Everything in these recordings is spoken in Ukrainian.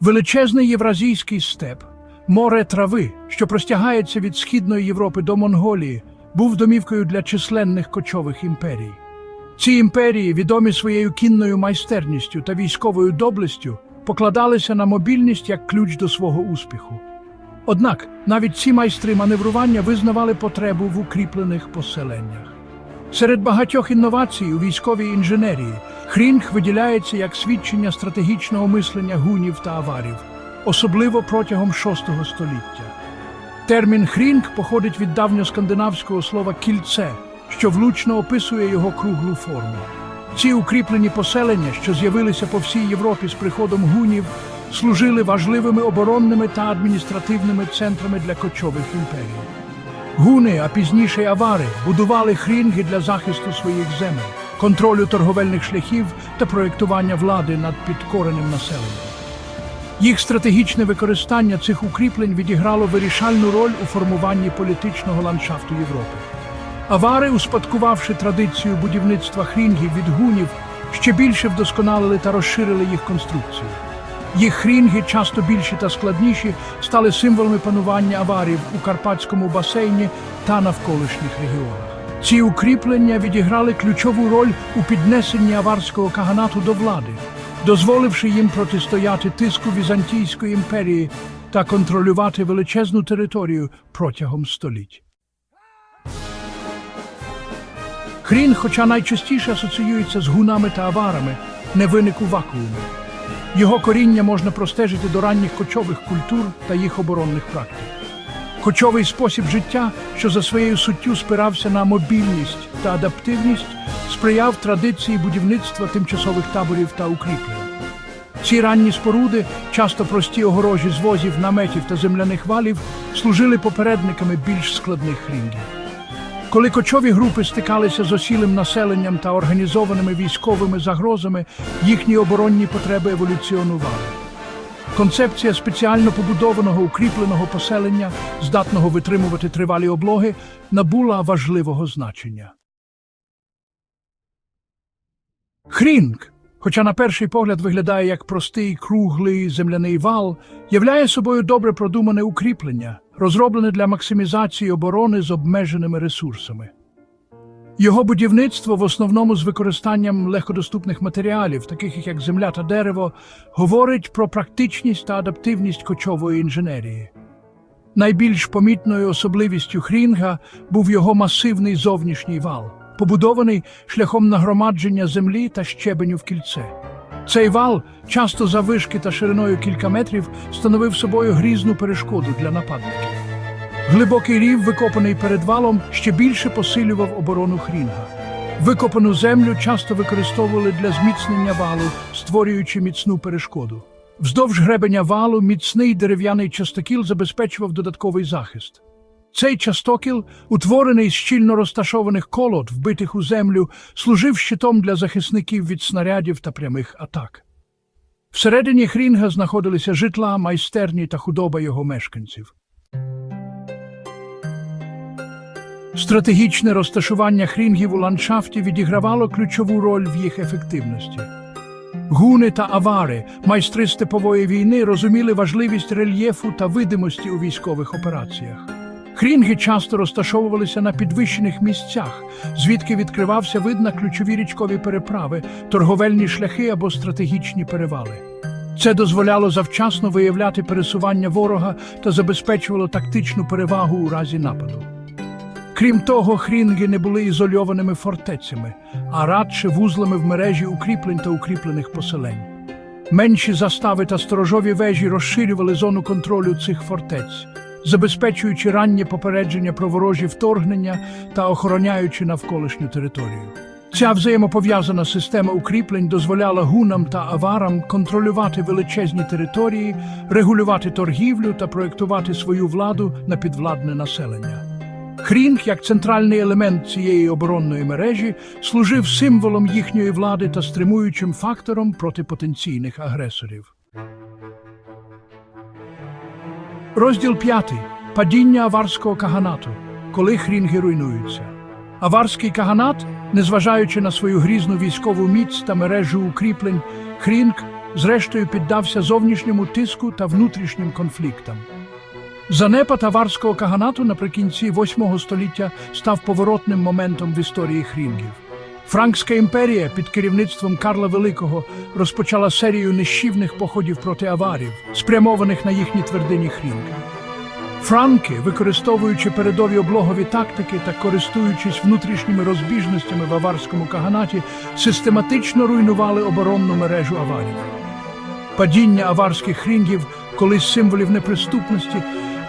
Величезний євразійський степ, море трави, що простягається від Східної Європи до Монголії, був домівкою для численних кочових імперій. Ці імперії, відомі своєю кінною майстерністю та військовою доблестю, покладалися на мобільність як ключ до свого успіху. Однак навіть ці майстри маневрування визнавали потребу в укріплених поселеннях. Серед багатьох інновацій у військовій інженерії хрінг виділяється як свідчення стратегічного мислення гунів та аварів, особливо протягом VI століття. Термін хрінг походить від давньоскандинавського слова кільце, що влучно описує його круглу форму. Ці укріплені поселення, що з'явилися по всій Європі з приходом гунів, служили важливими оборонними та адміністративними центрами для кочових імперій. Гуни, а пізніше авари, будували хрінги для захисту своїх земель, контролю торговельних шляхів та проєктування влади над підкореним населенням. Їх стратегічне використання цих укріплень відіграло вирішальну роль у формуванні політичного ландшафту Європи. Авари, успадкувавши традицію будівництва хрінгів від гунів, ще більше вдосконалили та розширили їх конструкцію. Їх хрінги, часто більші та складніші, стали символами панування аварів у Карпатському басейні та навколишніх регіонах. Ці укріплення відіграли ключову роль у піднесенні аварського каганату до влади, дозволивши їм протистояти тиску Візантійської імперії та контролювати величезну територію протягом століть. Хрін, хоча найчастіше асоціюється з гунами та аварами, не виник у вакуумі. Його коріння можна простежити до ранніх кочових культур та їх оборонних практик. Кочовий спосіб життя, що за своєю суттю спирався на мобільність та адаптивність, сприяв традиції будівництва тимчасових таборів та укріплень. Ці ранні споруди, часто прості огорожі з возів, наметів та земляних валів, служили попередниками більш складних хрінгів. Коли кочові групи стикалися з осілим населенням та організованими військовими загрозами, їхні оборонні потреби еволюціонували. Концепція спеціально побудованого укріпленого поселення, здатного витримувати тривалі облоги, набула важливого значення. Хрінг, хоча на перший погляд виглядає як простий круглий земляний вал, являє собою добре продумане укріплення, розроблене для максимізації оборони з обмеженими ресурсами. Його будівництво в основному з використанням легкодоступних матеріалів, таких як земля та дерево, говорить про практичність та адаптивність кочової інженерії. Найбільш помітною особливістю Хрінга був його масивний зовнішній вал, побудований шляхом нагромадження землі та щебеню в кільце. Цей вал, часто завишки та шириною кілька метрів, становив собою грізну перешкоду для нападників. Глибокий рів, викопаний перед валом, ще більше посилював оборону Хрінга. Викопану землю часто використовували для зміцнення валу, створюючи міцну перешкоду. Вздовж гребеня валу міцний дерев'яний частокіл забезпечував додатковий захист. Цей частокіл, утворений з щільно розташованих колод, вбитих у землю, служив щитом для захисників від снарядів та прямих атак. Всередині Хрінга знаходилися житла, майстерні та худоба його мешканців. Стратегічне розташування хрінгів у ландшафті відігравало ключову роль в їх ефективності. Гуни та авари, майстри степової війни, розуміли важливість рельєфу та видимості у військових операціях. Хрінги часто розташовувалися на підвищених місцях, звідки відкривався вид на ключові річкові переправи, торговельні шляхи або стратегічні перевали. Це дозволяло завчасно виявляти пересування ворога та забезпечувало тактичну перевагу у разі нападу. Крім того, хрінги не були ізольованими фортецями, а радше вузлами в мережі укріплень та укріплених поселень. Менші застави та сторожові вежі розширювали зону контролю цих фортець, забезпечуючи раннє попередження про ворожі вторгнення та охороняючи навколишню територію. Ця взаємопов'язана система укріплень дозволяла гунам та аварам контролювати величезні території, регулювати торгівлю та проєктувати свою владу на підвладне населення. Хрінг, як центральний елемент цієї оборонної мережі, служив символом їхньої влади та стримуючим фактором проти потенційних агресорів. Розділ 5. Падіння аварського каганату. Коли хрінги руйнуються. Аварський каганат, незважаючи на свою грізну військову міць та мережу укріплень, хрінг зрештою піддався зовнішньому тиску та внутрішнім конфліктам. Занепад аварського каганату наприкінці VIII століття став поворотним моментом в історії хрінгів. Франкська імперія під керівництвом Карла Великого розпочала серію нищівних походів проти аварів, спрямованих на їхні твердині хрінг. Франки, використовуючи передові облогові тактики та користуючись внутрішніми розбіжностями в аварському каганаті, систематично руйнували оборонну мережу аварів. Падіння аварських хрінгів, колись символів неприступності,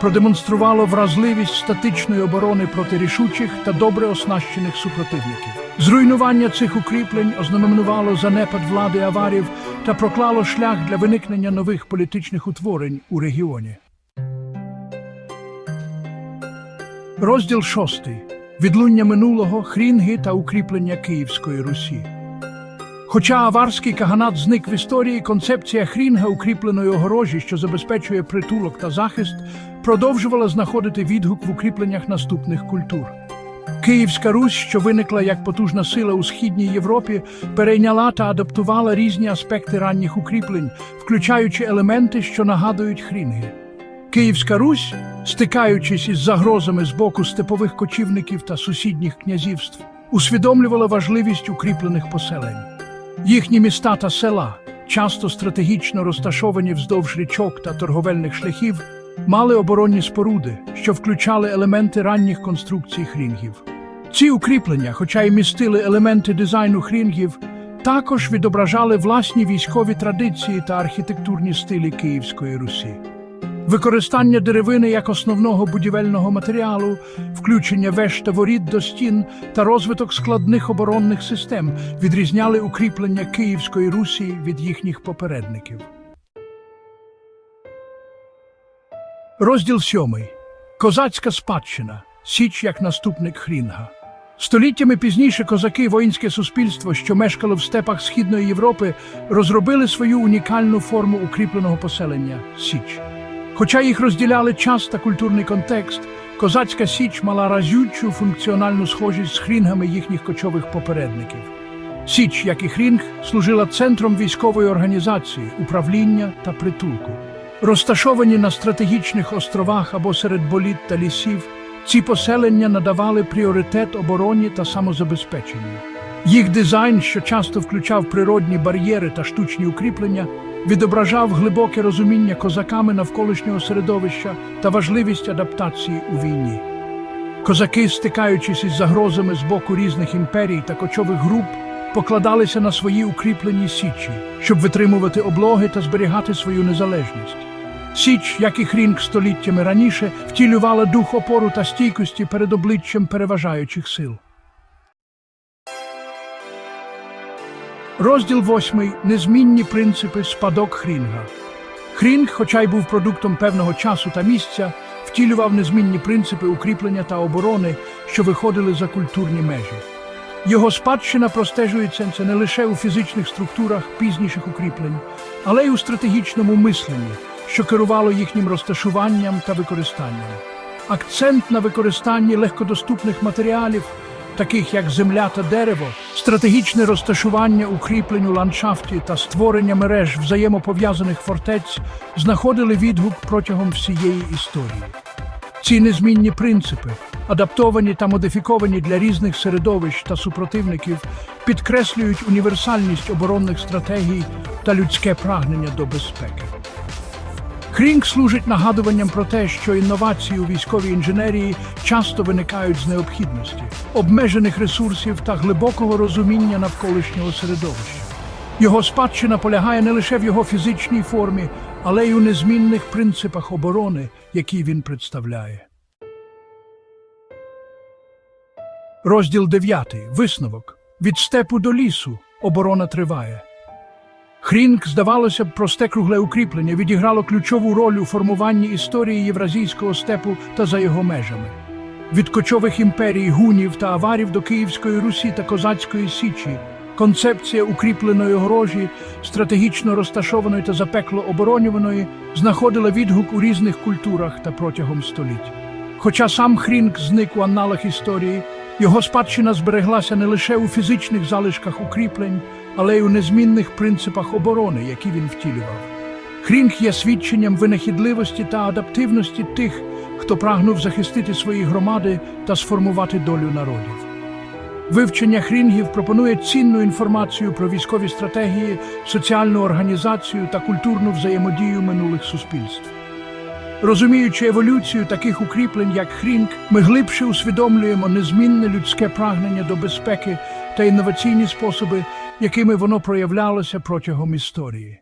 продемонструвало вразливість статичної оборони проти рішучих та добре оснащених супротивників. Зруйнування цих укріплень ознаменувало занепад влади аварів та проклало шлях для виникнення нових політичних утворень у регіоні. Розділ шостий. Відлуння минулого, хрінги та укріплення Київської Русі. Хоча аварський каганат зник в історії, концепція хрінга укріпленої огорожі, що забезпечує притулок та захист, продовжувала знаходити відгук в укріпленнях наступних культур. Київська Русь, що виникла як потужна сила у східній Європі, перейняла та адаптувала різні аспекти ранніх укріплень, включаючи елементи, що нагадують хрінги. Київська Русь, стикаючись із загрозами з боку степових кочівників та сусідніх князівств, усвідомлювала важливість укріплених поселень. Їхні міста та села, часто стратегічно розташовані вздовж річок та торговельних шляхів, мали оборонні споруди, що включали елементи ранніх конструкцій хрінгів. Ці укріплення, хоча й містили елементи дизайну хрінгів, також відображали власні військові традиції та архітектурні стилі Київської Русі. Використання деревини як основного будівельного матеріалу, включення веж та воріт до стін та розвиток складних оборонних систем відрізняли укріплення Київської Русі від їхніх попередників. Розділ сьомий. Козацька спадщина. Січ як наступник Хрінга. Століттями пізніше козаки, воїнське суспільство, що мешкало в степах Східної Європи, розробили свою унікальну форму укріпленого поселення Січ. Хоча їх розділяли час та культурний контекст, козацька січ мала разючу функціональну схожість з хрінгами їхніх кочових попередників. Січ, як і хрінг, служила центром військової організації, управління та притулку. Розташовані на стратегічних островах або серед боліт та лісів, ці поселення надавали пріоритет обороні та самозабезпеченню. Їх дизайн, що часто включав природні бар'єри та штучні укріплення, відображав глибоке розуміння козаками навколишнього середовища та важливість адаптації у війні. Козаки, стикаючись із загрозами з боку різних імперій та кочових груп, покладалися на свої укріплені січі, щоб витримувати облоги та зберігати свою незалежність. Січ, як і хрінг століттями раніше, втілювала дух опору та стійкості перед обличчям переважаючих сил. Розділ восьмий. Незмінні принципи спадок Хрінга. Хрінг, хоча й був продуктом певного часу та місця, втілював незмінні принципи укріплення та оборони, що виходили за культурні межі. Його спадщина простежується це не лише у фізичних структурах пізніших укріплень, але й у стратегічному мисленні, що керувало їхнім розташуванням та використанням. Акцент на використанні легкодоступних матеріалів, таких як земля та дерево, стратегічне розташування укріплень у ландшафті та створення мереж взаємопов'язаних фортець знаходили відгук протягом всієї історії. Ці незмінні принципи, адаптовані та модифіковані для різних середовищ та супротивників, підкреслюють універсальність оборонних стратегій та людське прагнення до безпеки. Хрінг служить нагадуванням про те, що інновації у військовій інженерії часто виникають з необхідності, обмежених ресурсів та глибокого розуміння навколишнього середовища. Його спадщина полягає не лише в його фізичній формі, але й у незмінних принципах оборони, які він представляє. Розділ 9. Висновок. Від степу до лісу. Оборона триває. Хрінг, здавалося б, просте кругле укріплення відіграло ключову роль у формуванні історії євразійського степу та за його межами. Від кочових імперій гунів та аварів до Київської Русі та Козацької Січі концепція укріпленої огорожі, стратегічно розташованої та запекло оборонюваної, знаходила відгук у різних культурах та протягом століть. Хоча сам Хрінг зник у аналах історії, його спадщина збереглася не лише у фізичних залишках укріплень, але й у незмінних принципах оборони, які він втілював. Хрінг є свідченням винахідливості та адаптивності тих, хто прагнув захистити свої громади та сформувати долю народів. Вивчення хрінгів пропонує цінну інформацію про військові стратегії, соціальну організацію та культурну взаємодію минулих суспільств. Розуміючи еволюцію таких укріплень, як хрінг, ми глибше усвідомлюємо незмінне людське прагнення до безпеки та інноваційні способи, якими воно проявлялося протягом історії.